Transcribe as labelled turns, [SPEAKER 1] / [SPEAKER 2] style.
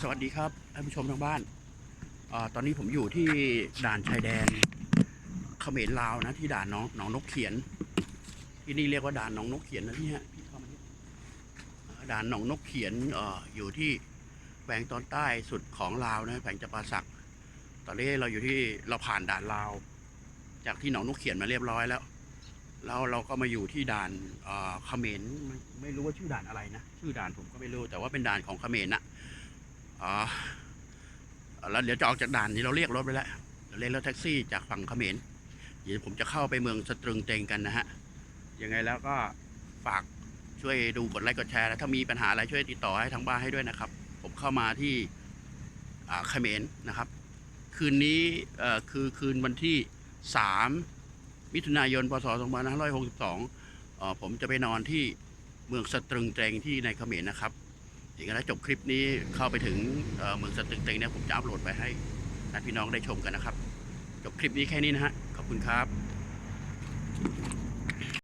[SPEAKER 1] สวัสดีครับท่านผู้ชมทางบ้านอตอนนี้ผมอยู่ที่ด่านชายแดนเขมรลาวนะ ที่ด่านน้องหนองนกเขียน ที่นี่เรียกว่าด่านหนองนกเขียนนะที่ฮะพี่เข้านี่อ่าด่านหนองนกเขียนออยู่ที่แขวงตอนใต้สุดของลาวนะแขวงจปาสักตอนนี้เราอยู่ที่เราผ่านด่านลาว จากที่หนองนกเขียนมาเรียบร้อยแล้วแล้วเราก็มาอยู่ที่ด่านเขมรไม่ไม่รู้ว่าชื่อด่านอะไรนะชื่อด่านผมก็ไม่รู้แต่ว่าเป็นด่านของเขมรนะ อ๋อแล้วเดี๋ยวจะออกจากด่านนี้เราเรียกรถไปแล้วเราเรียกรถแท็กซี่จากฝั่งเขมรเดี๋ยวผมจะเข้าไปเมืองสตรึงเตงกันนะฮะยังไงแล้วก็ฝากช่วยดูกดไลค์กดแชร์แล้วถ้ามีปัญหาอะไรช่วยติดต่อให้ทางบ้านให้ด้วยนะครับ ผมเข้ามาที่อ่าเขมรนะครับ คืนนี้คือคืนวันที่สามมิถุนายนพศ2562เอ่อผมจะไปนอนที่เมืองสตรึงเตงที่ในเขมรนะครับ อย่างนั้นแล้วจบคลิปนี้เข้าไปถึงเมืองสตึกเต็งเนี่ยผมจะอัปโหลดไปให้พี่น้องได้ชมกันนะครับ จบคลิปนี้แค่นี้นะฮะ ขอบคุณครับ